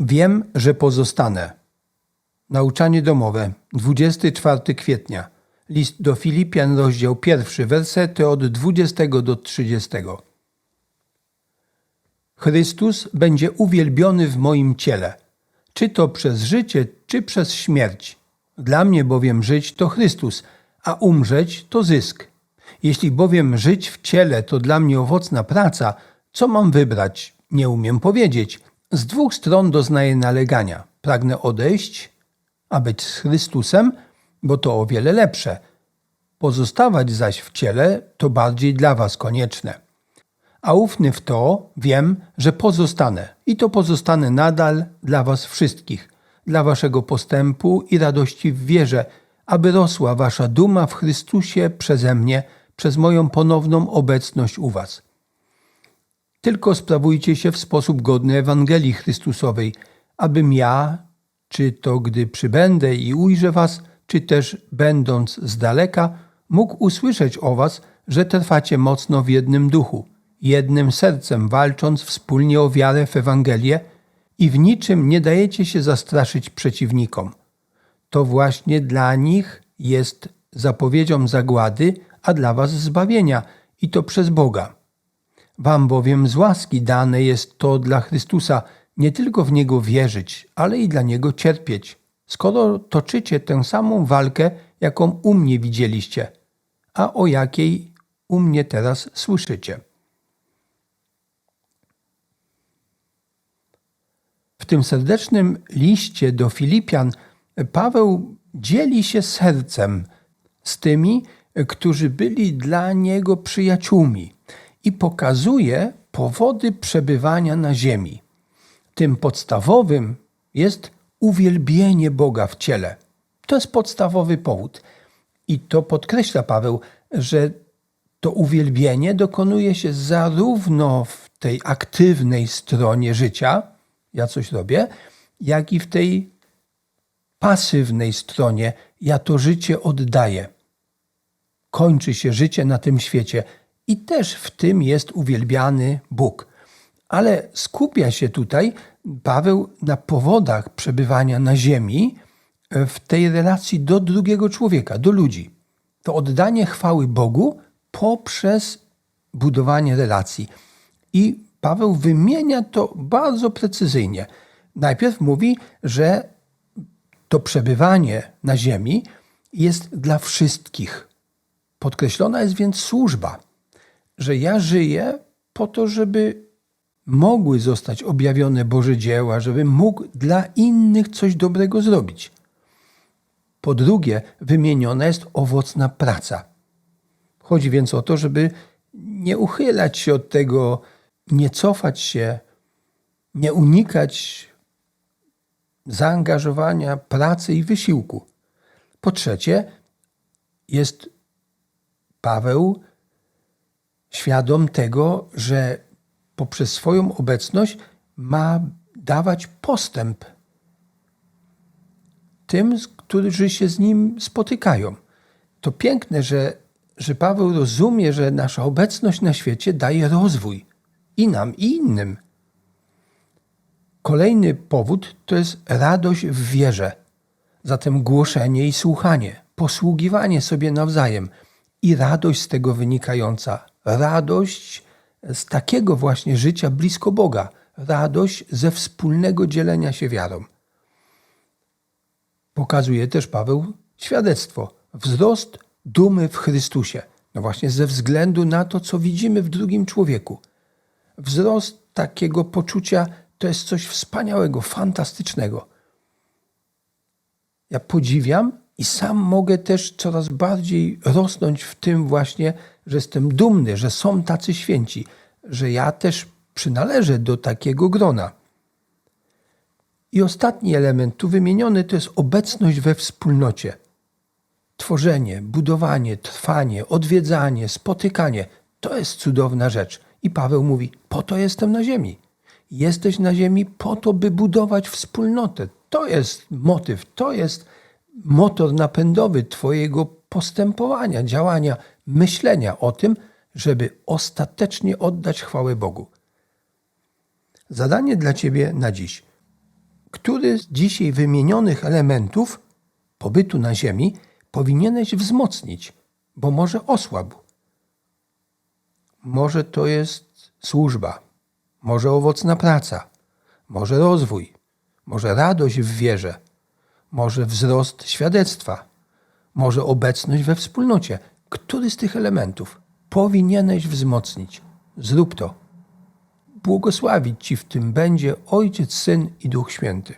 Wiem, że pozostanę. Nauczanie domowe, 24 kwietnia. List do Filipian, rozdział pierwszy, wersety od 20 do 30. Chrystus będzie uwielbiony w moim ciele, czy to przez życie, czy przez śmierć. Dla mnie bowiem żyć to Chrystus, a umrzeć to zysk. Jeśli bowiem żyć w ciele to dla mnie owocna praca, co mam wybrać? Nie umiem powiedzieć. Z dwóch stron doznaję nalegania. Pragnę odejść, a być z Chrystusem, bo to o wiele lepsze. Pozostawać zaś w ciele to bardziej dla was konieczne. A ufny w to wiem, że pozostanę i to pozostanę nadal dla was wszystkich, dla waszego postępu i radości w wierze, aby rosła wasza duma w Chrystusie przeze mnie, przez moją ponowną obecność u was. Tylko sprawujcie się w sposób godny Ewangelii Chrystusowej, abym ja, czy to gdy przybędę i ujrzę was, czy też będąc z daleka, mógł usłyszeć o was, że trwacie mocno w jednym duchu, jednym sercem walcząc wspólnie o wiarę w Ewangelię i w niczym nie dajecie się zastraszyć przeciwnikom. To właśnie dla nich jest zapowiedzią zagłady, a dla was zbawienia, i to przez Boga. Wam bowiem z łaski dane jest to dla Chrystusa, nie tylko w Niego wierzyć, ale i dla Niego cierpieć, skoro toczycie tę samą walkę, jaką u mnie widzieliście, a o jakiej u mnie teraz słyszycie. W tym serdecznym liście do Filipian Paweł dzieli się sercem z tymi, którzy byli dla niego przyjaciółmi i pokazuje powody przebywania na ziemi. Tym podstawowym jest uwielbienie Boga w ciele. To jest podstawowy powód. I to podkreśla Paweł, że to uwielbienie dokonuje się zarówno w tej aktywnej stronie życia, ja coś robię, jak i w tej pasywnej stronie, ja to życie oddaję. Kończy się życie na tym świecie i też w tym jest uwielbiany Bóg. Ale skupia się tutaj Paweł na powodach przebywania na ziemi w tej relacji do drugiego człowieka, do ludzi. To oddanie chwały Bogu poprzez budowanie relacji. I Paweł wymienia to bardzo precyzyjnie. Najpierw mówi, że to przebywanie na ziemi jest dla wszystkich. Podkreślona jest więc służba, że ja żyję po to, żeby mogły zostać objawione Boże dzieła, żeby mógł dla innych coś dobrego zrobić. Po drugie, wymieniona jest owocna praca. Chodzi więc o to, żeby nie uchylać się od tego, nie cofać się, nie unikać zaangażowania, pracy i wysiłku. Po trzecie, jest Paweł świadom tego, że poprzez swoją obecność ma dawać postęp tym, którzy się z nim spotykają. To piękne, że, że Paweł rozumie, że nasza obecność na świecie daje rozwój i nam, i innym. Kolejny powód to jest radość w wierze. Zatem głoszenie i słuchanie, posługiwanie sobie nawzajem i radość z tego wynikająca. Radość z takiego właśnie życia blisko Boga, radość ze wspólnego dzielenia się wiarą. Pokazuje też Paweł świadectwo, wzrost dumy w Chrystusie. No właśnie ze względu na to, co widzimy w drugim człowieku. Wzrost takiego poczucia to jest coś wspaniałego, fantastycznego. Ja podziwiam i sam mogę też coraz bardziej rosnąć w tym właśnie, że jestem dumny, że są tacy święci, że ja też przynależę do takiego grona. I ostatni element tu wymieniony to jest obecność we wspólnocie. Tworzenie, budowanie, trwanie, odwiedzanie, spotykanie to jest cudowna rzecz. I Paweł mówi: Po to jestem na ziemi. Jesteś na ziemi po to, by budować wspólnotę. To jest motyw, to jest motor napędowy Twojego postępowania, działania, myślenia o tym, żeby ostatecznie oddać chwałę Bogu. Zadanie dla Ciebie na dziś. Który z dzisiaj wymienionych elementów pobytu na Ziemi powinieneś wzmocnić, bo może osłabł? Może to jest służba, może owocna praca, może rozwój, może radość w wierze, może wzrost świadectwa, może obecność we wspólnocie. Który z tych elementów powinieneś wzmocnić? Zrób to. Błogosławić Ci w tym będzie Ojciec, Syn i Duch Święty.